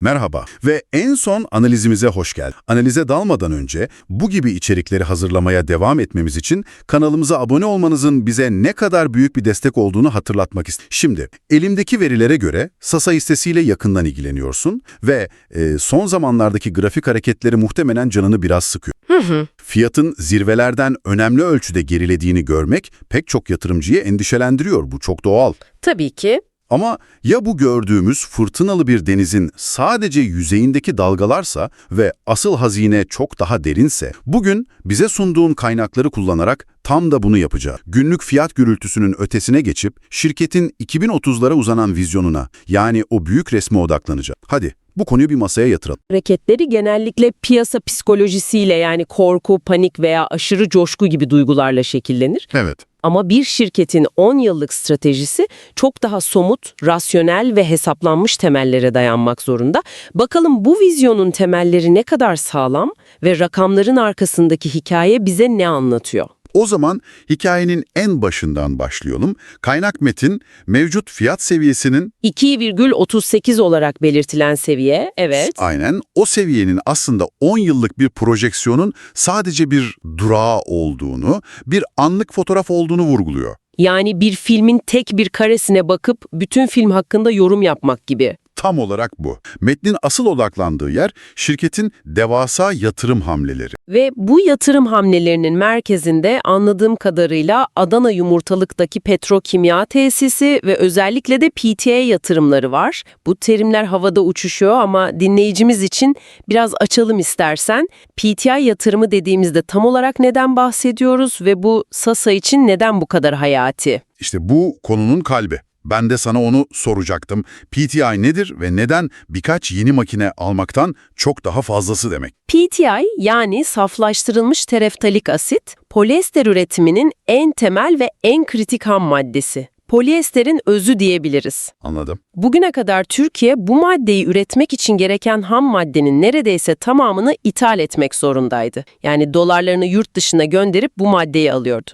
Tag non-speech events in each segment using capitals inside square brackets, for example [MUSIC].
Merhaba ve en son analizimize hoş geldin. Analize dalmadan önce bu gibi içerikleri hazırlamaya devam etmemiz için kanalımıza abone olmanızın bize ne kadar büyük bir destek olduğunu hatırlatmak istedim. Şimdi elimdeki verilere göre Sasa hissesiyle yakından ilgileniyorsun ve e, son zamanlardaki grafik hareketleri muhtemelen canını biraz sıkıyor. Fiyatın zirvelerden önemli ölçüde gerilediğini görmek pek çok yatırımcıyı endişelendiriyor. Bu çok doğal. Tabii ki. Ama ya bu gördüğümüz fırtınalı bir denizin sadece yüzeyindeki dalgalarsa ve asıl hazine çok daha derinse, bugün bize sunduğun kaynakları kullanarak tam da bunu yapacağız. Günlük fiyat gürültüsünün ötesine geçip şirketin 2030'lara uzanan vizyonuna yani o büyük resme odaklanacağız. Hadi bu konuyu bir masaya yatıralım. Hareketleri genellikle piyasa psikolojisiyle yani korku, panik veya aşırı coşku gibi duygularla şekillenir. Evet. Ama bir şirketin 10 yıllık stratejisi çok daha somut, rasyonel ve hesaplanmış temellere dayanmak zorunda. Bakalım bu vizyonun temelleri ne kadar sağlam ve rakamların arkasındaki hikaye bize ne anlatıyor? O zaman hikayenin en başından başlayalım. Kaynak metin mevcut fiyat seviyesinin 2,38 olarak belirtilen seviye, evet. Aynen o seviyenin aslında 10 yıllık bir projeksiyonun sadece bir durağı olduğunu, bir anlık fotoğraf olduğunu vurguluyor. Yani bir filmin tek bir karesine bakıp bütün film hakkında yorum yapmak gibi. Tam olarak bu. Metnin asıl odaklandığı yer şirketin devasa yatırım hamleleri. Ve bu yatırım hamlelerinin merkezinde anladığım kadarıyla Adana Yumurtalık'taki petrokimya tesisi ve özellikle de PTA yatırımları var. Bu terimler havada uçuşuyor ama dinleyicimiz için biraz açalım istersen. PTA yatırımı dediğimizde tam olarak neden bahsediyoruz ve bu Sasa için neden bu kadar hayati? İşte bu konunun kalbi. Ben de sana onu soracaktım. PTI nedir ve neden birkaç yeni makine almaktan çok daha fazlası demek? PTI yani saflaştırılmış tereftalik asit, polyester üretiminin en temel ve en kritik ham maddesi. Polyesterin özü diyebiliriz. Anladım. Bugüne kadar Türkiye bu maddeyi üretmek için gereken ham maddenin neredeyse tamamını ithal etmek zorundaydı. Yani dolarlarını yurt dışına gönderip bu maddeyi alıyordu.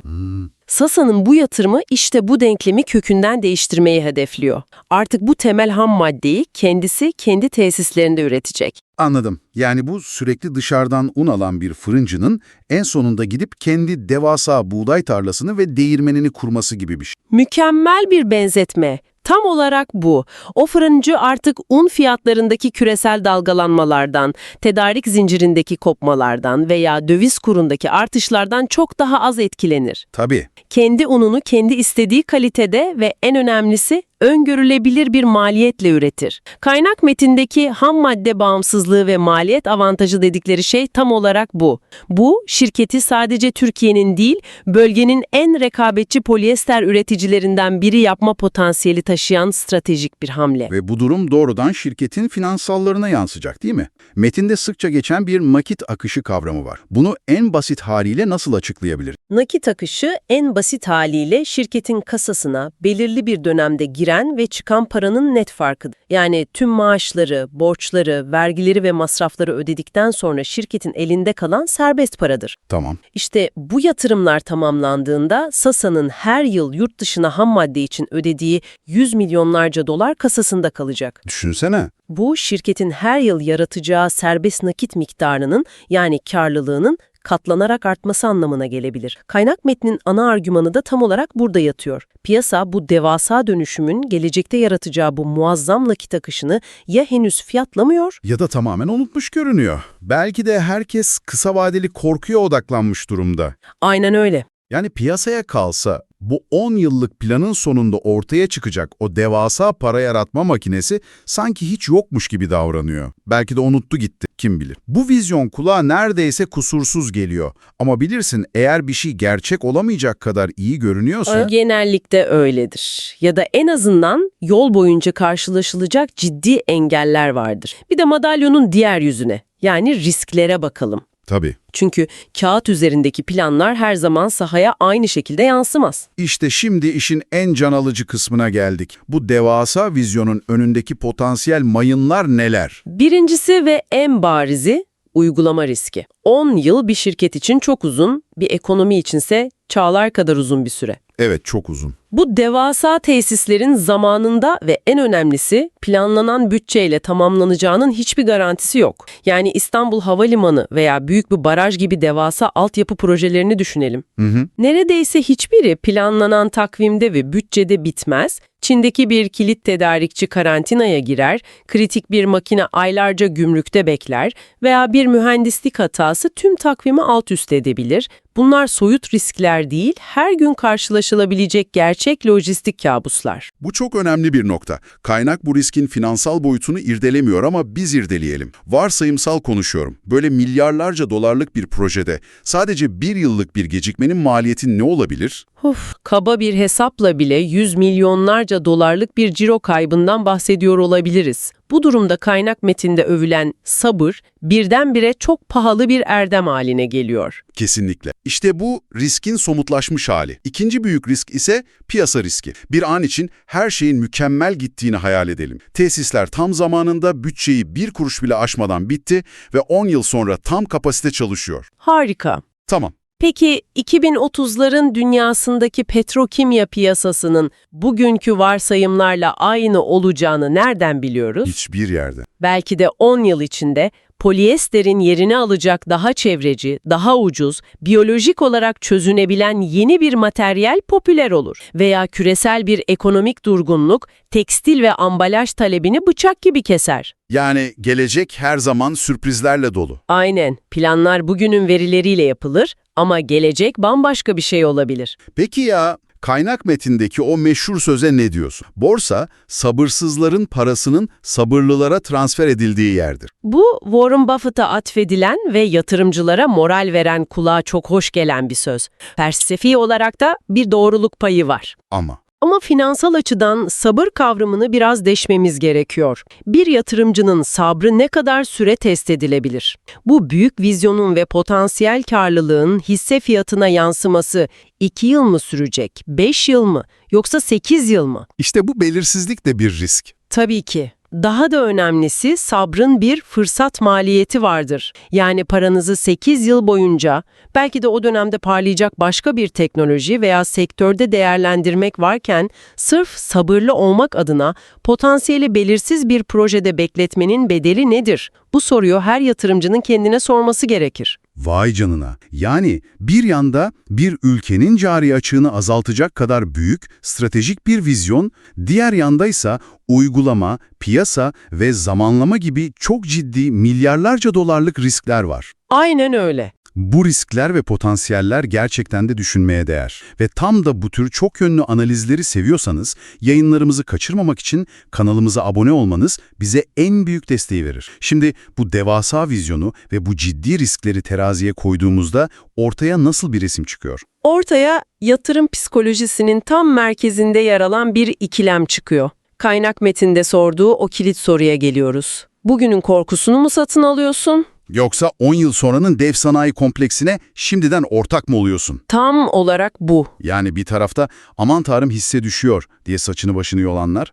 Sasa'nın bu yatırımı işte bu denklemi kökünden değiştirmeyi hedefliyor. Artık bu temel ham maddeyi kendisi kendi tesislerinde üretecek. Anladım. Yani bu sürekli dışarıdan un alan bir fırıncının en sonunda gidip kendi devasa buğday tarlasını ve değirmenini kurması gibi bir şey. Mükemmel bir benzetme. Tam olarak bu. O fırıncı artık un fiyatlarındaki küresel dalgalanmalardan, tedarik zincirindeki kopmalardan veya döviz kurundaki artışlardan çok daha az etkilenir. Tabii. Kendi ununu kendi istediği kalitede ve en önemlisi öngörülebilir bir maliyetle üretir. Kaynak metindeki ham madde bağımsızlığı ve maliyet avantajı dedikleri şey tam olarak bu. Bu, şirketi sadece Türkiye'nin değil, bölgenin en rekabetçi polyester üreticilerinden biri yapma potansiyeli taşıyan stratejik bir hamle. Ve bu durum doğrudan şirketin finansallarına yansıyacak değil mi? Metinde sıkça geçen bir nakit akışı kavramı var. Bunu en basit haliyle nasıl açıklayabilir? Nakit akışı en basit haliyle şirketin kasasına belirli bir dönemde giren ve çıkan paranın net farkıdır. Yani tüm maaşları, borçları, vergileri ve masrafları ödedikten sonra şirketin elinde kalan serbest paradır. Tamam. İşte bu yatırımlar tamamlandığında Sasa'nın her yıl yurt dışına ham madde için ödediği 100 milyonlarca dolar kasasında kalacak. Düşünsene. Bu şirketin her yıl yaratacağı serbest nakit miktarının yani karlılığının katlanarak artması anlamına gelebilir. Kaynak metnin ana argümanı da tam olarak burada yatıyor. Piyasa bu devasa dönüşümün gelecekte yaratacağı bu muazzam nakit akışını ya henüz fiyatlamıyor Ya da tamamen unutmuş görünüyor. Belki de herkes kısa vadeli korkuya odaklanmış durumda. Aynen öyle. Yani piyasaya kalsa bu 10 yıllık planın sonunda ortaya çıkacak o devasa para yaratma makinesi sanki hiç yokmuş gibi davranıyor. Belki de unuttu gitti, kim bilir. Bu vizyon kulağa neredeyse kusursuz geliyor. Ama bilirsin eğer bir şey gerçek olamayacak kadar iyi görünüyorsa... Genellikle öyledir. Ya da en azından yol boyunca karşılaşılacak ciddi engeller vardır. Bir de madalyonun diğer yüzüne yani risklere bakalım. Tabii. Çünkü kağıt üzerindeki planlar her zaman sahaya aynı şekilde yansımaz. İşte şimdi işin en can alıcı kısmına geldik. Bu devasa vizyonun önündeki potansiyel mayınlar neler? Birincisi ve en barizi uygulama riski. 10 yıl bir şirket için çok uzun, bir ekonomi içinse çağlar kadar uzun bir süre. Evet çok uzun. Bu devasa tesislerin zamanında ve en önemlisi planlanan bütçeyle tamamlanacağının hiçbir garantisi yok. Yani İstanbul Havalimanı veya büyük bir baraj gibi devasa altyapı projelerini düşünelim. Hı hı. Neredeyse hiçbiri planlanan takvimde ve bütçede bitmez. Çin'deki bir kilit tedarikçi karantinaya girer, kritik bir makine aylarca gümrükte bekler veya bir mühendislik hatası tüm takvimi alt üst edebilir. Bunlar soyut riskler değil, her gün karşılaşılabilecek gerçek lojistik kabuslar. Bu çok önemli bir nokta. Kaynak bu riskin finansal boyutunu irdelemiyor ama biz irdeleyelim. Varsayımsal konuşuyorum. Böyle milyarlarca dolarlık bir projede sadece bir yıllık bir gecikmenin maliyeti ne olabilir? Of, kaba bir hesapla bile yüz milyonlarca dolarlık bir ciro kaybından bahsediyor olabiliriz. Bu durumda kaynak metinde övülen sabır birdenbire çok pahalı bir erdem haline geliyor. Kesinlikle. İşte bu riskin somutlaşmış hali. İkinci büyük risk ise piyasa riski. Bir an için her şeyin mükemmel gittiğini hayal edelim. Tesisler tam zamanında bütçeyi bir kuruş bile aşmadan bitti ve 10 yıl sonra tam kapasite çalışıyor. Harika. Tamam. Peki 2030'ların dünyasındaki petrokimya piyasasının bugünkü varsayımlarla aynı olacağını nereden biliyoruz? Hiçbir yerde. Belki de 10 yıl içinde polyesterin yerini alacak daha çevreci, daha ucuz, biyolojik olarak çözünebilen yeni bir materyal popüler olur. Veya küresel bir ekonomik durgunluk tekstil ve ambalaj talebini bıçak gibi keser. Yani gelecek her zaman sürprizlerle dolu. Aynen, planlar bugünün verileriyle yapılır ama gelecek bambaşka bir şey olabilir. Peki ya kaynak metindeki o meşhur söze ne diyorsun? Borsa, sabırsızların parasının sabırlılara transfer edildiği yerdir. Bu Warren Buffett'a atfedilen ve yatırımcılara moral veren kulağa çok hoş gelen bir söz. Felsefi olarak da bir doğruluk payı var. Ama Ama finansal açıdan sabır kavramını biraz deşmemiz gerekiyor. Bir yatırımcının sabrı ne kadar süre test edilebilir? Bu büyük vizyonun ve potansiyel karlılığın hisse fiyatına yansıması 2 yıl mı sürecek, 5 yıl mı, yoksa 8 yıl mı? işte bu belirsizlik de bir risk. Tabii ki. Daha da önemlisi sabrın bir fırsat maliyeti vardır. Yani paranızı 8 yıl boyunca belki de o dönemde parlayacak başka bir teknoloji veya sektörde değerlendirmek varken sırf sabırlı olmak adına potansiyeli belirsiz bir projede bekletmenin bedeli nedir? Bu soruyu her yatırımcının kendine sorması gerekir. Vay canına. Yani bir yanda bir ülkenin cari açığını azaltacak kadar büyük, stratejik bir vizyon, diğer yanda ise uygulama, piyasa ve zamanlama gibi çok ciddi milyarlarca dolarlık riskler var. Aynen öyle. Bu riskler ve potansiyeller gerçekten de düşünmeye değer. Ve tam da bu tür çok yönlü analizleri seviyorsanız, yayınlarımızı kaçırmamak için kanalımıza abone olmanız bize en büyük desteği verir. Şimdi bu devasa vizyonu ve bu ciddi riskleri teraziye koyduğumuzda ortaya nasıl bir resim çıkıyor? Ortaya yatırım psikolojisinin tam merkezinde yer alan bir ikilem çıkıyor. Kaynak metinde sorduğu o kilit soruya geliyoruz. Bugünün korkusunu mu satın alıyorsun? Yoksa 10 yıl sonranın dev sanayi kompleksine şimdiden ortak mı oluyorsun? Tam olarak bu. Yani bir tarafta aman tanrım hisse düşüyor diye saçını başını yolanlar.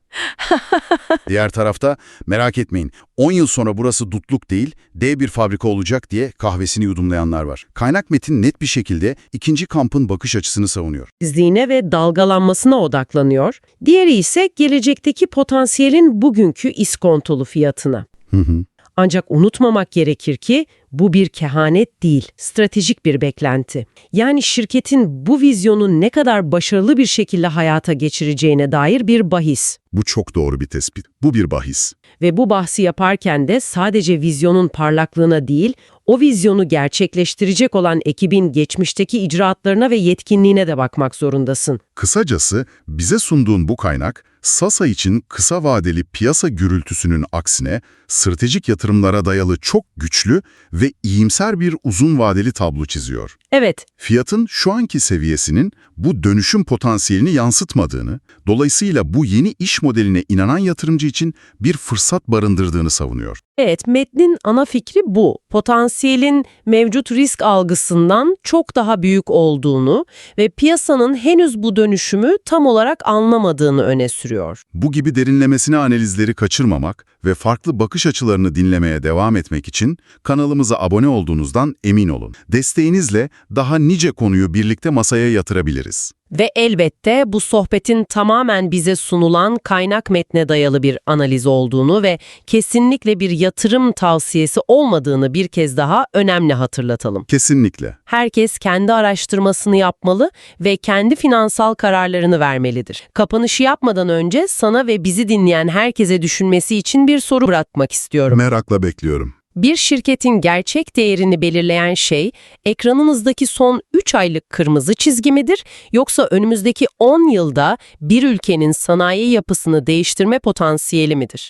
[LAUGHS] Diğer tarafta merak etmeyin 10 yıl sonra burası dutluk değil dev bir fabrika olacak diye kahvesini yudumlayanlar var. Kaynak metin net bir şekilde ikinci kampın bakış açısını savunuyor. Zine ve dalgalanmasına odaklanıyor. Diğeri ise gelecekteki potansiyelin bugünkü iskontolu fiyatına. Hı hı. Ancak unutmamak gerekir ki bu bir kehanet değil, stratejik bir beklenti. Yani şirketin bu vizyonu ne kadar başarılı bir şekilde hayata geçireceğine dair bir bahis. Bu çok doğru bir tespit. Bu bir bahis. Ve bu bahsi yaparken de sadece vizyonun parlaklığına değil, o vizyonu gerçekleştirecek olan ekibin geçmişteki icraatlarına ve yetkinliğine de bakmak zorundasın. Kısacası bize sunduğun bu kaynak, Sasa için kısa vadeli piyasa gürültüsünün aksine stratejik yatırımlara dayalı çok güçlü ve iyimser bir uzun vadeli tablo çiziyor. Evet, Fiyatın şu anki seviyesinin bu dönüşüm potansiyelini yansıtmadığını, dolayısıyla bu yeni iş modeline inanan yatırımcı için bir fırsat barındırdığını savunuyor. Evet, metnin ana fikri bu. Potansiyelin mevcut risk algısından çok daha büyük olduğunu ve piyasanın henüz bu dönüşümü tam olarak anlamadığını öne sürüyor. Bu gibi derinlemesine analizleri kaçırmamak ve farklı bakış açılarını dinlemeye devam etmek için kanalımıza abone olduğunuzdan emin olun. Desteğinizle daha nice konuyu birlikte masaya yatırabiliriz. Ve elbette bu sohbetin tamamen bize sunulan kaynak metne dayalı bir analiz olduğunu ve kesinlikle bir yatırım tavsiyesi olmadığını bir kez daha önemli hatırlatalım. Kesinlikle. Herkes kendi araştırmasını yapmalı ve kendi finansal kararlarını vermelidir. Kapanışı yapmadan önce sana ve bizi dinleyen herkese düşünmesi için bir soru bırakmak istiyorum. Merakla bekliyorum. Bir şirketin gerçek değerini belirleyen şey, ekranınızdaki son 3 aylık kırmızı çizgi midir, yoksa önümüzdeki 10 yılda bir ülkenin sanayi yapısını değiştirme potansiyeli midir?